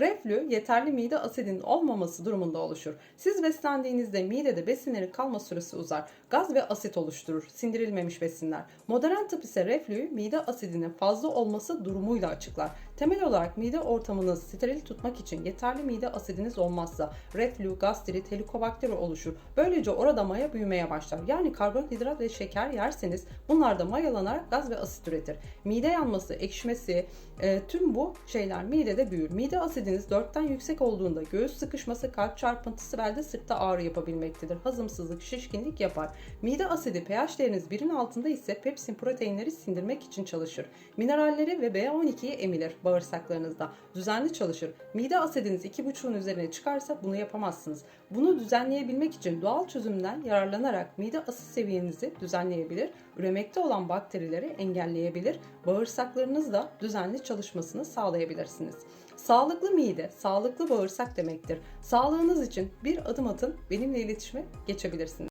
Reflü yeterli mide asidinin olmaması durumunda oluşur. Siz beslendiğinizde midede besinlerin kalma süresi uzar. Gaz ve asit oluşturur. Sindirilmemiş besinler. Modern tıp ise reflüyü mide asidinin fazla olması durumuyla açıklar. Temel olarak mide ortamını steril tutmak için yeterli mide asidiniz olmazsa reflü, gastrit, helikobakteri oluşur. Böylece orada maya büyümeye başlar. Yani karbonhidrat ve şeker yerseniz bunlar da mayalanarak gaz ve asit üretir. Mide yanması, ekşimesi, e, tüm bu şeyler midede büyür. Mide asidiniz 4'ten yüksek olduğunda göğüs sıkışması, kalp çarpıntısı, belde sırtta ağrı yapabilmektedir. Hazımsızlık, şişkinlik yapar. Mide asidi pH değeriniz 1'in altında ise pepsin proteinleri sindirmek için çalışır. Mineralleri ve B12'yi emilir bağırsaklarınızda. Düzenli çalışır. Mide asidiniz 2,5'un üzerine çıkarsa bunu yapamazsınız. Bunu düzenleyebilmek için doğal çözümden yararlanarak mide asit seviyenizi düzenleyebilir, üremekte olan bakterileri engelleyebilir, bağırsaklarınız da düzenli çalışmasını sağlayabilirsiniz. Sağlıklı mide, sağlıklı bağırsak demektir. Sağlığınız için bir adım atın, benimle iletişime geçebilirsiniz.